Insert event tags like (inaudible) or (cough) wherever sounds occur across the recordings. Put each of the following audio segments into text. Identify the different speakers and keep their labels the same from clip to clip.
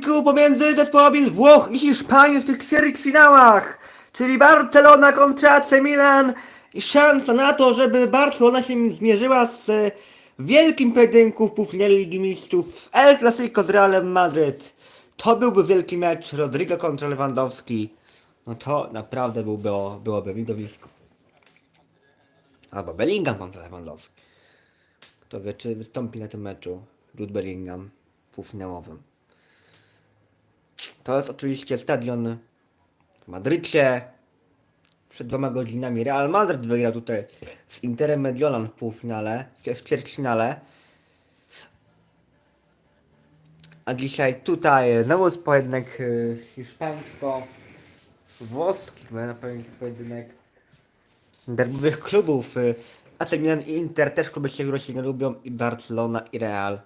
Speaker 1: pojedynku pomiędzy zespołami z Włoch i Hiszpanii w tych ćwierćfinałach, czyli Barcelona kontra AC Milan i szansa na to, żeby Barcelona się zmierzyła z e, wielkim pojedynku w półfinale Ligi Mistrzów El Clasico z Realem Madryt. To byłby wielki mecz Rodrigo kontra Lewandowski. No to naprawdę byłby, byłoby widowisko. Albo Bellingham kontra Lewandowski. Kto wie, czy wystąpi na tym meczu Jude Bellingham półfinałowym. To jest oczywiście stadion w Madrycie. Przed dwoma godzinami Real Madrid wygrał tutaj z Interem Mediolan w półfinale, w ćwierćfinale. A dzisiaj tutaj znowu jest pojedynek y, hiszpańsko-włoski, można powiedzieć pojedynek derbowych klubów. y, AC Milan i Inter też kluby się, nie lubią i Barcelona i Real.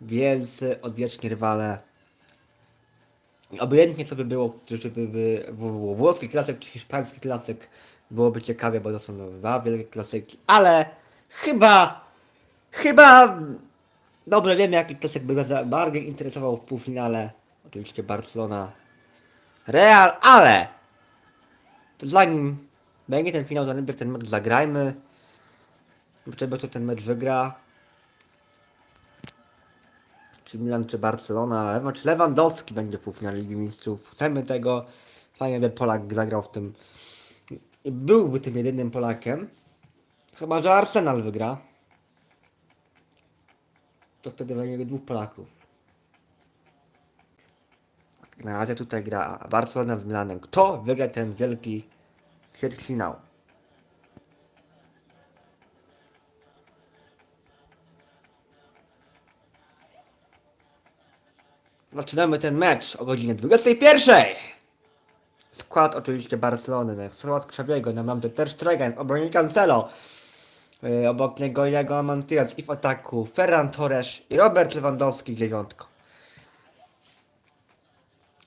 Speaker 1: Wielcy, odwieczni rywale. Obojętnie co by było, czy by włoski klasyk czy hiszpański klasyk, byłoby ciekawie, bo to są dwa wielkie klasyki, ale chyba, chyba dobrze wiemy jaki klasyk by nas bardziej interesował w półfinale. Oczywiście Barcelona, Real, ale to zanim będzie ten finał, to najpierw ten mecz zagrajmy. Zobaczymy kto ten mecz wygra. Czy Milan, czy Barcelona, ale czy Lewandowski będzie w półfinale Ligi Mistrzów. Chcemy tego. Fajnie, by Polak zagrał w tym. Byłby tym jedynym Polakiem. Chyba, że Arsenal wygra. To wtedy będzie dwóch Polaków. Na razie tutaj gra Barcelona z Milanem. Kto wygra ten wielki ćwierćfinał? Zaczynamy ten mecz o godzinie 21. Skład oczywiście Barcelony, no, skład Krzawiego, na mam Ter Stegen, obronie Cancelo. Yy, obok niego Jago Amantias i w ataku Ferran Torres i Robert Lewandowski dziewiątko.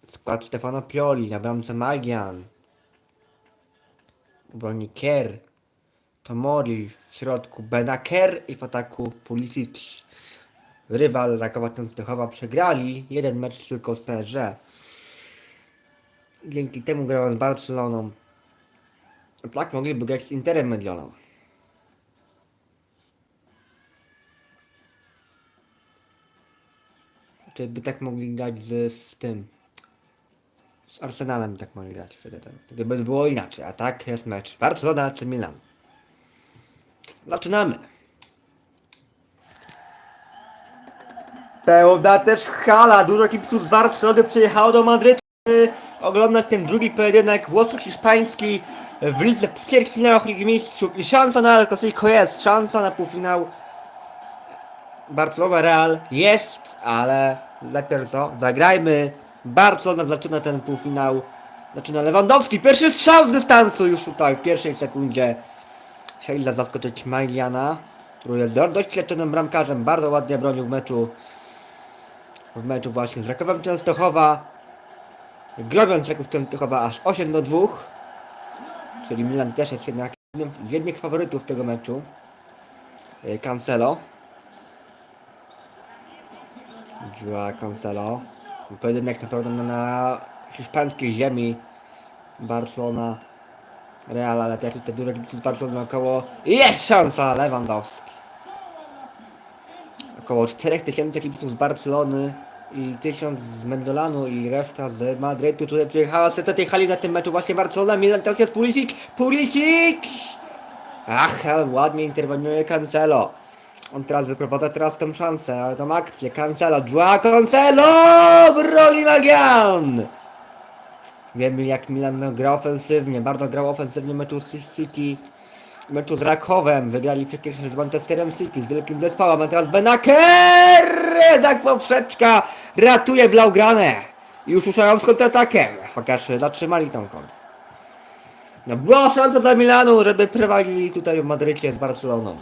Speaker 1: Skład Stefano Pioli, na bramce Magian. Obroni Kier. Tomori w środku Benaker i w ataku Pulisic. Rywal Rakowa Częstochowa przegrali jeden mecz tylko z PSG. Dzięki temu grałem z Barceloną. Tak mogliby grać z Interem Mediolan. Czy by tak mogli grać z, z tym. Z Arsenalem tak mogli grać wtedy. Gdyby było inaczej. A tak jest mecz. Barcelona czy Milan. Zaczynamy. Pełna też hala, dużo kibiców z Barcelony przyjechało do Madrytu oglądać ten drugi pojedynek włosko-hiszpański w lidze w Ligi Mistrzów i szansa na Clasico jest, szansa na półfinał Barcelona Real jest, ale najpierw co? Zagrajmy. Barcelona zaczyna ten półfinał. Zaczyna Lewandowski, pierwszy strzał z dystansu już tutaj w pierwszej sekundzie. Chcieli zaskoczyć Magliana, który jest do- doświadczonym bramkarzem, bardzo ładnie bronił w meczu w meczu właśnie z Rakowem Częstochowa. Grobiąc Raków Częstochowa aż 8 do 2. Czyli Milan też jest jednak jednym z jednych faworytów tego meczu. E, Cancelo. Joao Cancelo. Pojedynek naprawdę na, hiszpańskiej ziemi. Barcelona. Real, ale też tutaj dużo kibiców z Barcelony około. Jest szansa! Lewandowski. Około 4000 kibiców z Barcelony i 1000 z Mendolanu i reszta z Madrytu, tutaj przyjechała z tej hali na tym meczu właśnie Barcelona, Milan, teraz jest Pulisic, Pulisic! Ach, ładnie interweniuje Cancelo. On teraz wyprowadza teraz tą szansę, tą akcję, Cancelo, Joao Cancelo! Broni Magian! Wiemy jak Milan gra ofensywnie, bardzo grał ofensywnie meczu z City, meczu z Rakowem, wygrali przecież z Manchesterem City, z wielkim zespołem, a teraz Benaker! Tak poprzeczka ratuje Blaugrane! Już ruszają z kontratakiem, chociaż zatrzymali tą kontrę. No, była szansa dla Milanu, żeby prowadzili tutaj w Madrycie z Barceloną.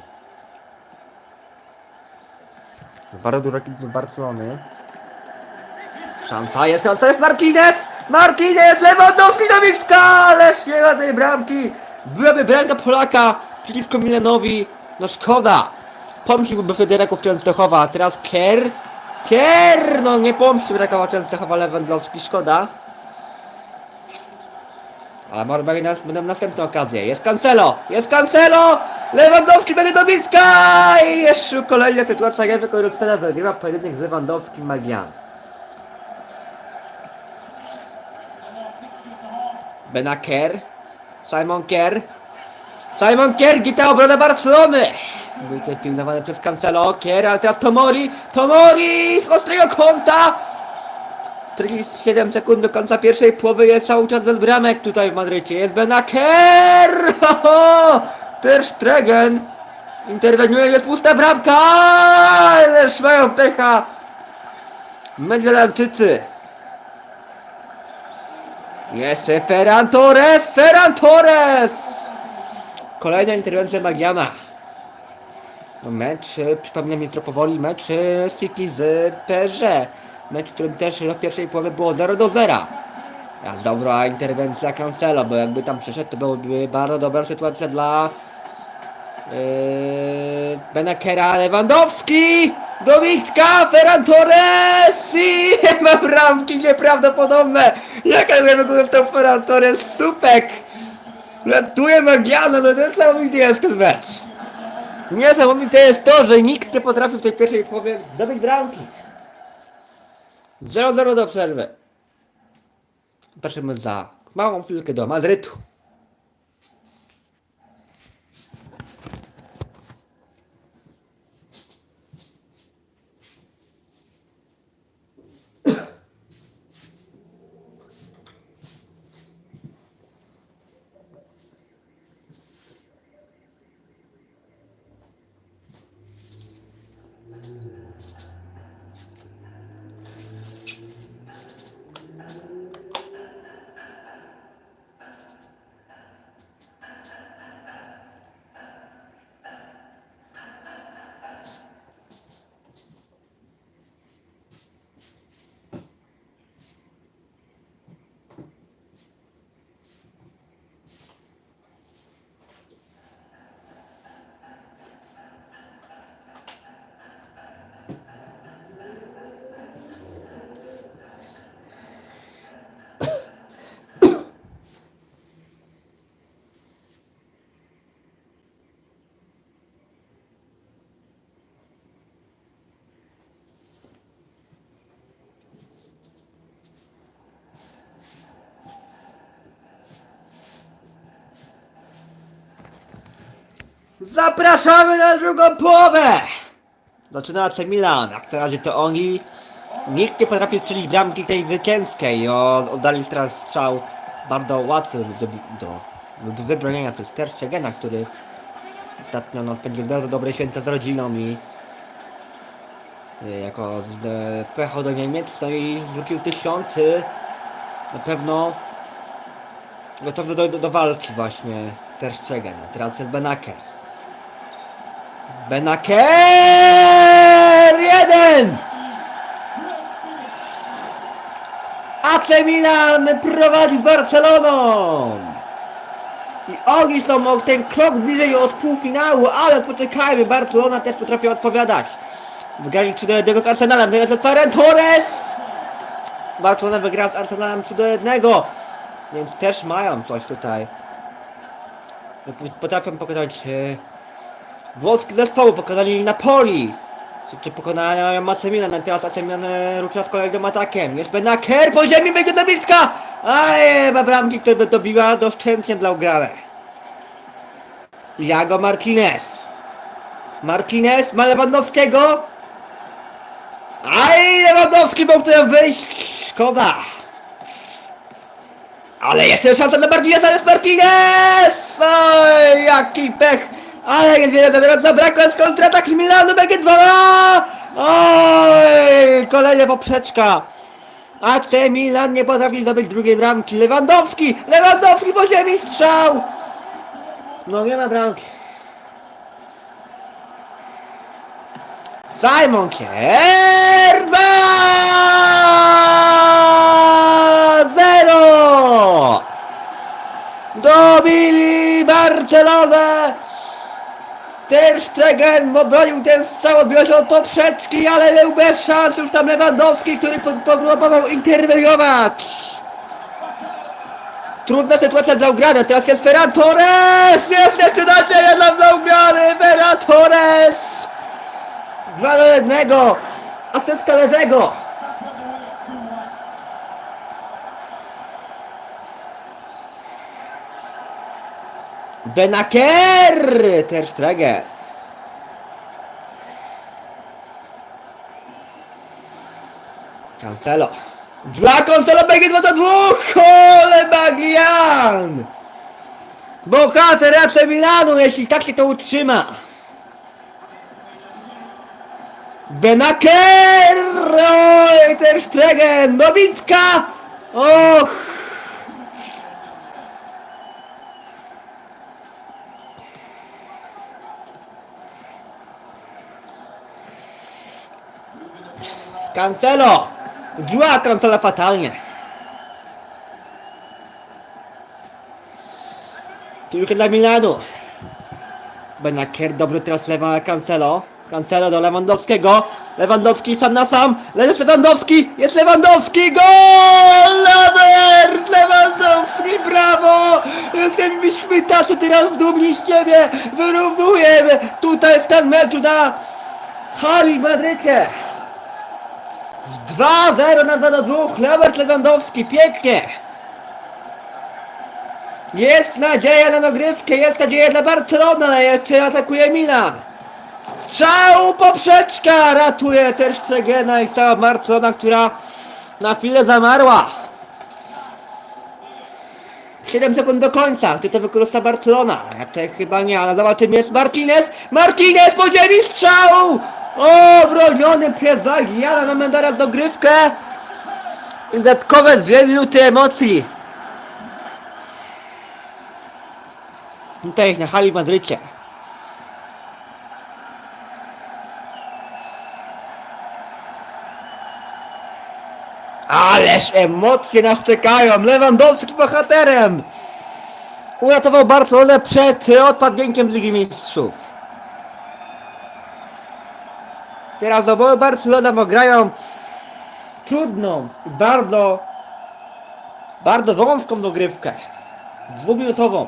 Speaker 1: Bardzo dużo kibiców Barcelony. Szansa jest, szansa jest Martinez! Martinez! Lewandowski do Wiktka! Ależ nie tej bramki! Byłaby bramka Polaka przeciwko Milanowi. No szkoda! Pomściłby Federaków Częstochowa. a Teraz Kerr. Kier! No nie pomścił Rekowa Częstochowa Lewandowski, szkoda. Ale może będzie nas, będą następne okazje. Jest Cancelo! Jest Cancelo! Lewandowski będzie do bitka! I jeszcze kolejna sytuacja, jak wykorzystana wygrywa pojedynek z Lewandowskim Magian. Benaker. Simon Kerr. Simon Kerr, gita obronę Barcelony! Był tutaj pilnowany przez Cancelo, Kerr, ale teraz Tomori! Tomori z ostrego kąta! 47 sekund do końca pierwszej połowy jest cały czas bez bramek tutaj w Madrycie. Jest Benaker! Ter Stegen! Interweniuje, jest pusta bramka! Ależ mają pecha! Mediolanczycy! Jest Ferran Torres! Ferran Torres! Kolejna interwencja Magiana. Mecz, e, przypomina mi tropowoli mecz e, City z PSG. Mecz, w którym też w pierwszej połowie było 0 do 0. Raz dobra interwencja Cancelo, bo jakby tam przeszedł, to byłaby bardzo dobra sytuacja dla yy, Benakera Lewandowski! Do Wiktka! Ferran Torres! I (laughs) ma bramki nieprawdopodobne! Jaka jest w to Ferran Torres? Supek! Latuje Magiano, no niesamowity jest ten mecz! Niesamowite jest to, że nikt nie potrafił w tej pierwszej połowie zdobyć bramki. 0-0 do przerwy. Patrzymy za małą chwilkę do Madrytu. Zapraszamy na drugą połowę! Zaczyna AC Milan, jak na razie to oni. Nikt nie potrafi strzelić bramki tej wycięskiej. O, oddali teraz strzał bardzo łatwy do, do, do wybronienia przez Ter który ostatnio no, spędził bardzo dobre święta z rodziną i y, jako e, pojechał do Niemiec no i zwrócił tysiąc na pewno gotowy do, do, do walki właśnie Ter Teraz jest Benaker. Benaker! Jeden! AC Milan prowadzi z Barceloną! I oni są o ten krok bliżej od półfinału, ale poczekajmy, Barcelona też potrafi odpowiadać. Wygrali 3 do 1 z Arsenalem, teraz jest Ferran Torres! Barcelona wygra z Arsenalem 3 do 1, więc też mają coś tutaj. Potrafią pokonać e, włoskie zespoły, pokonali Napoli. Czy, pokonają AC Milan, a teraz AC rusza z kolejnym atakiem. Jest Benaker, po ziemi będzie dobicka! Aj, ma bramki, które by dobiła doszczętnie dla ugrane. Jago Martinez. Martinez ma Lewandowskiego. Aj, Lewandowski mógł tutaj wyjść. Szkoda. Ale jeszcze szansa dla Martineza, jest Martinez! Oj, jaki pech! Ale jest wiele zabierać, zabrakło jest kontratak Milanu, będzie 2 Oj, kolejna poprzeczka. AC Milan nie potrafi zdobyć drugiej bramki. Lewandowski! Lewandowski po ziemi strzał! No nie ma bramki. Simon Kier 2-0! Dobili Barcelonę! Ter Stegen obronił ten strzał, odbił się od poprzeczki, ale był bez szans. Już tam Lewandowski, który próbował interweniować. Trudna sytuacja dla Ugrany. Teraz jest Ferran Torres! Jest jeszcze nadzieja dla Blaugrany! Ferran Torres! 2 do 1. Asysta lewego. Benaker! Ter Stegen. Cancelo. Dla Cancelo będzie 2 do 2! Ole Magian! Bohater AC Milanu, jeśli tak się to utrzyma. Benaker! Oj, Ter Stegen! Dobitka! Och! Cancelo! Dwa Cancela fatalnie. Tylko dla Milanu. Benakier dobry teraz lewa Cancelo. Cancelo do Lewandowskiego. Lewandowski sam na sam. Jest Lewandowski! Jest Lewandowski! Gol! Lewert! Lewandowski! Brawo! Jesteśmy tacy teraz dumni z Ciebie! Wyrównujemy! Tutaj jest ten mecz na Hali Madrycie! 2, 0 na 2 do 2. Robert Lewandowski, pięknie. Jest nadzieja na dogrywkę, jest nadzieja dla Barcelony, ale jeszcze atakuje Milan. Strzał poprzeczka ratuje też Strzegena i cała Barcelona, która na chwilę zamarła. 7 sekund do końca, ty to wykorzysta Barcelona. Raczej chyba nie, ale zobaczymy, jest Martinez. Martinez po ziemi strzał! Obroniony przez Bagiana, mamy teraz dogrywkę. I dodatkowe dwie minuty emocji. Tutaj na hali w Madrycie. Ależ emocje nas czekają! Lewandowski bohaterem! Uratował Barcelonę przed odpadnięciem z Ligi Mistrzów. Teraz oboje Barcelona grają trudną, bardzo, bardzo wąską dogrywkę. Dwuminutową.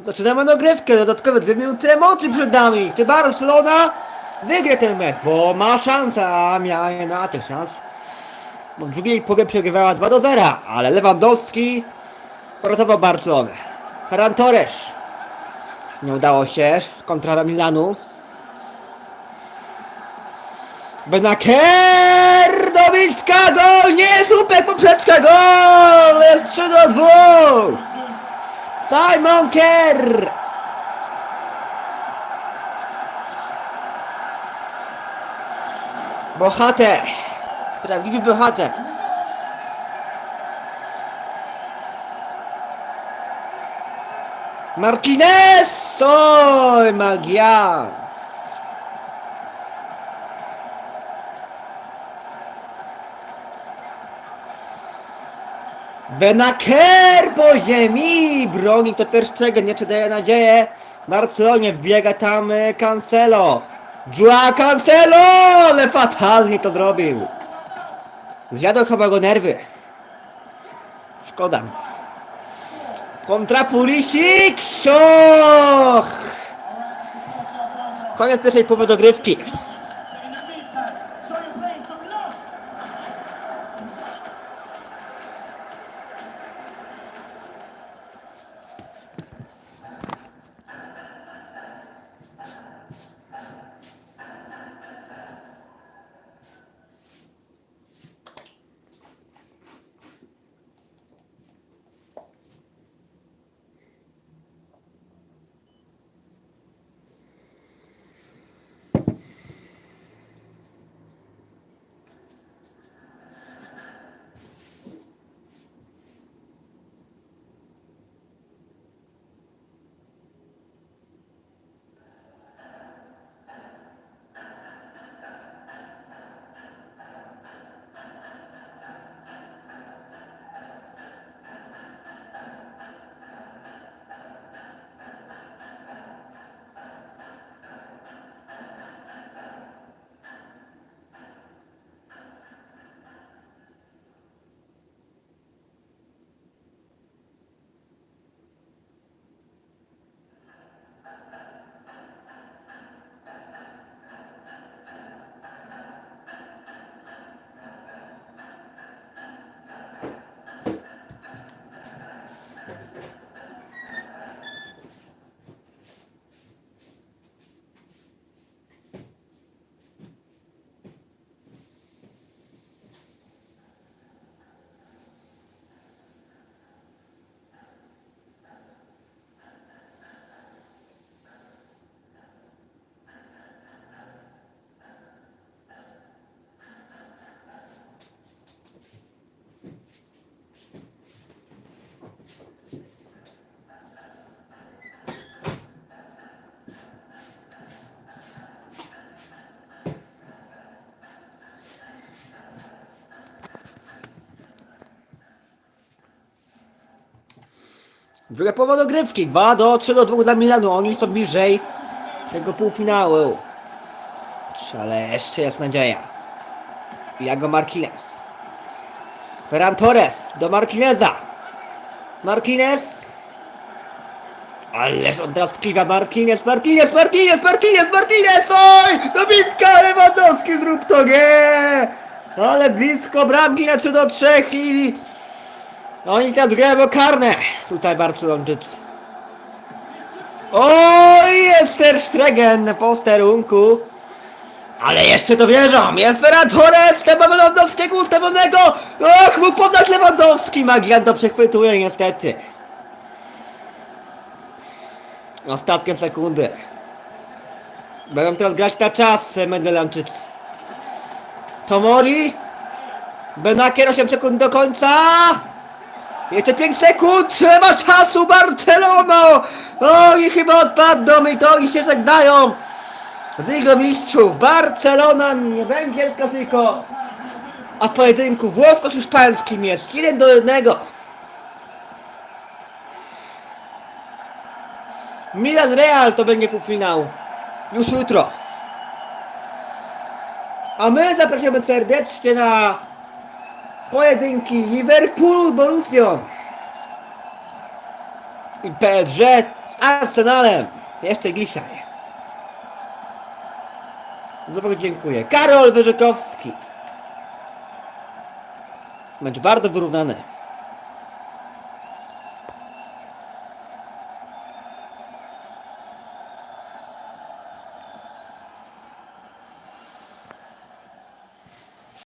Speaker 1: Zaczynamy dogrywkę, dodatkowe dwie minuty emocji przed nami. Czy Barcelona wygra ten mecz? Bo ma szansę, a miała ma tych szans. Bo w drugiej połowie przegrywała 2 do 0, ale Lewandowski uratował Barcelonę. Ferran Torres. Nie udało się, kontra Milanu. Benaker! Dobitka, gol! Nie, super poprzeczka, gol! Jest 3 do 2! Simon Kerr! Bohater! Prawdziwy bohater! Martinez! Oj, Magian! Benaker po ziemi! Broni to też czego, nie czy daje nadzieję. Barcelonie wbiega tam e, Cancelo. Joao Cancelo! Ale fatalnie to zrobił. Zjadł chyba go nerwy. Szkoda. Kontra Pulisic! Koniec pierwszej połowy dogrywki. Druga połowa dogrywki. 2 do 3 do 2 dla Milanu. Oni są bliżej tego półfinału. Ale jeszcze jest nadzieja. Iago Martinez. Ferran Torres do Martineza. Martinez. Ależ on teraz tkliwa Martinez, Martinez, Martinez, Martinez, Martinez! Oj! Dobitka Lewandowski, zrób to, nie! Ale blisko bramki na 3 do 3 i... Oni teraz grają o karne. Tutaj Barcelonczycy. Oj, jest Ter Stegen na posterunku. Ale jeszcze to wierzą. Jest Ferran Torres, chyba Lewandowskiego ustawionego. Och, mógł podać Lewandowski. Magian to przechwytuje niestety. Ostatnie sekundy. Będą teraz grać na czas Mendelamczycy. Tomori. Benakier 8 sekund do końca. Jeszcze 5 sekund, ma czasu, Barcelono! Oni chyba odpadną i to oni się żegnają z Ligą Mistrzów. Barcelona nie będzie El Clasico, a w pojedynku włosko-hiszpańskim jest 1 do 1. Milan Real to będzie półfinał już jutro. A my zapraszamy serdecznie na pojedynki Liverpoolu z Borussią i PSG z Arsenalem jeszcze dzisiaj. Znowu dziękuję. Karol Wyrzykowski. Mecz bardzo wyrównany.